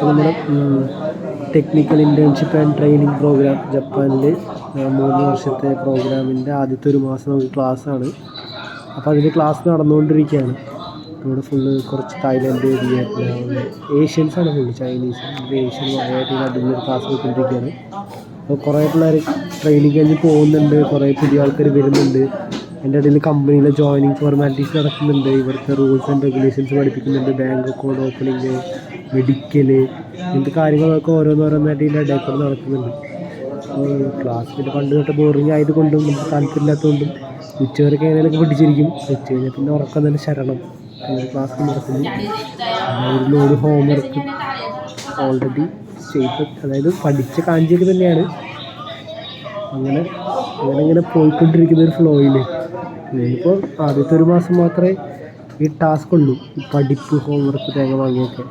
നമ്മുടെ technical internship and training program ജപ്പാനിൽ മൂന്ന് വർഷത്തെ പ്രോഗ്രാമിന്റെ ആദ്യത്തെ ഒരു മാസം നമുക്ക് ക്ലാസ്സാണ് അപ്പോൾ അതിന്റെ ക്ലാസ് നടന്നുകൊണ്ടിരിക്കുകയാണ്. ഇവിടെ ഫുള്ള് കുറച്ച് തായ്ലൻഡ് വിയറ്റ്നാം ഏഷ്യൻസാണ് ഫുള്ള് ചൈനീസ് ഏഷ്യൻ ആയിട്ട് അടിപൊളി ക്ലാസ് പോയിക്കൊണ്ടിരിക്കുകയാണ് അപ്പോൾ കുറേ പിള്ളേർ ട്രെയിനിങ് കഴിഞ്ഞ് പോകുന്നുണ്ട്. കുറേ പുതിയ ആൾക്കാർ വരുന്നുണ്ട്. എന്റെ ഇടയിൽ കമ്പനിയിലെ ജോയിനിങ് ഫോർമാലിറ്റീസ് നടക്കുന്നുണ്ട്. ഇവിടുത്തെ റൂൾസ് ആൻഡ് റെഗുലേഷൻസ് പഠിപ്പിക്കുന്നുണ്ട്. ബാങ്ക് അക്കൗണ്ട് ഓപ്പണിങ് മെഡിക്കൽ ഇങ്ങനത്തെ കാര്യങ്ങളൊക്കെ ഓരോന്നോരോന്നായിട്ട് ഇതിന്റെ ഇടയിൽ കൂടെ നടക്കുന്നുണ്ട്. ക്ലാസ് പിന്നെ പണ്ട് തൊട്ട് ബോറിങ് ആയതുകൊണ്ടും നമുക്ക് താല്പര്യമില്ലാത്തതുകൊണ്ടും ഉച്ചവരൊക്കെ എങ്ങനെയൊക്കെ പിടിച്ചിരിക്കും. ഉച്ച കഴിഞ്ഞാൽ പിന്നെ ഉറക്കം തന്നെ ശരണം. അങ്ങനെ ക്ലാസ് നടക്കുന്നു. ഒരു ലോഡ് ഹോംവർക്ക് ഓൾറെഡി ചെയ്ത് അതായത് പഠിച്ച കാഞ്ചിയൊക്കെ തന്നെയാണ്. അങ്ങനെ അങ്ങനെ ഇങ്ങനെ പോയിക്കൊണ്ടിരിക്കുന്ന ഒരു ഫ്ലോയിൽ ഇപ്പോൾ ആദ്യത്തെ ഒരു മാസം മാത്രമേ ഈ ടാസ്ക് ഉള്ളൂ. പഠിപ്പ് ഹോംവർക്ക് തേങ്ങ വാങ്ങിയൊക്കെ.